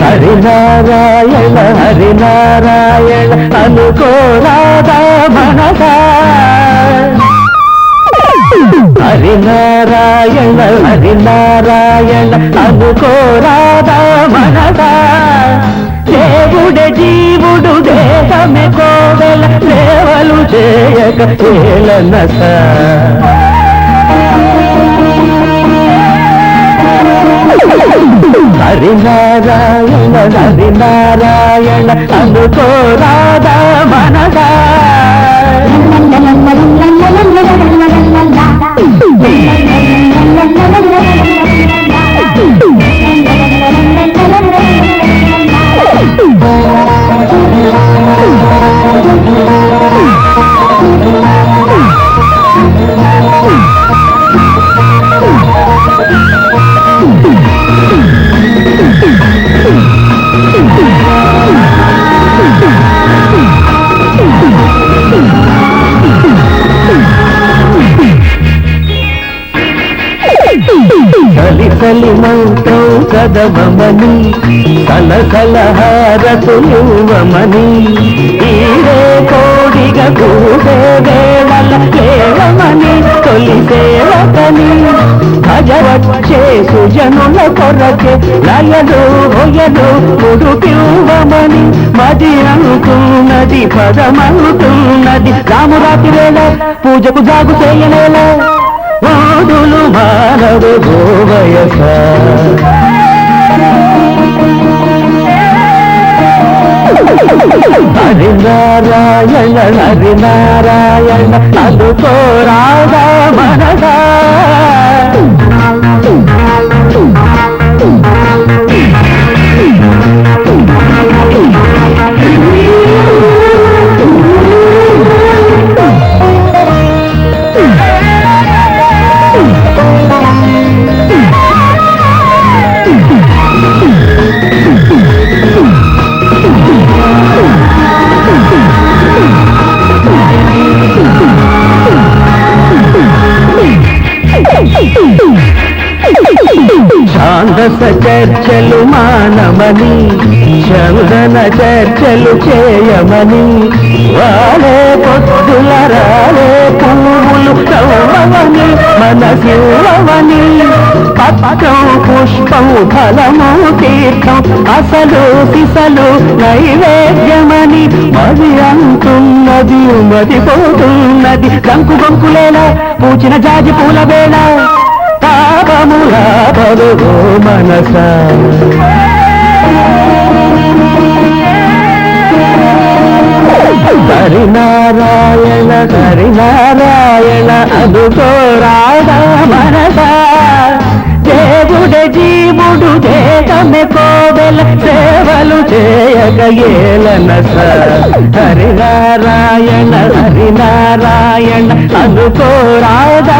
హరినారాయణ హరినారాయణ అనుకోరాదా మనసా. హరినారాయణ హరినారాయణ అనుకోరాదా మనసా. దేవుడే జీవుడు దేశమే కోవెల సేవలు చేయక ఏలనస హరి నారాయణ హరి నారాయణ అందుకో రాధా మంత్రం చదవమని సలసల హారతులువమని ఈడే కోడిగా కూడే వేళల లేవమని తొలి సేవకని భజవచ్చే సుజనుల కొరకే లయలు హొయలు ముడుపివ్వమని మది అనుకున్నది పదమనుకున్నది రామురాతి వేళ పూజకు జాగు చేయలేలా వాదులు మానవ గోవయస. హరినారాయణ హరినారాయణ రాధా మనసా. ఛాందస చర్చలు మానమని చౌదన చర్చలు చేయమని వాడే పొద్దుల రాలే పువ్వులు కవ్వమని మనసివ్వమని. పత్రం పుష్పం ఫలము తీర్థం అసలు సిసలు నైవేద్యమని మది అంటున్నది మదిపోతున్నది గంకు గంకులేలా పూచిన జాజి పూల వేళ. పాపముల బలుగో మనస. హరినారాయణ హరినారాయణ అనుకో రాధా మనస. దేవుడ జీవుడు దేహమే కోవెల సేవలు చేయక ఏలనస హరినారాయణ హరినారాయణ అనుకో రాధా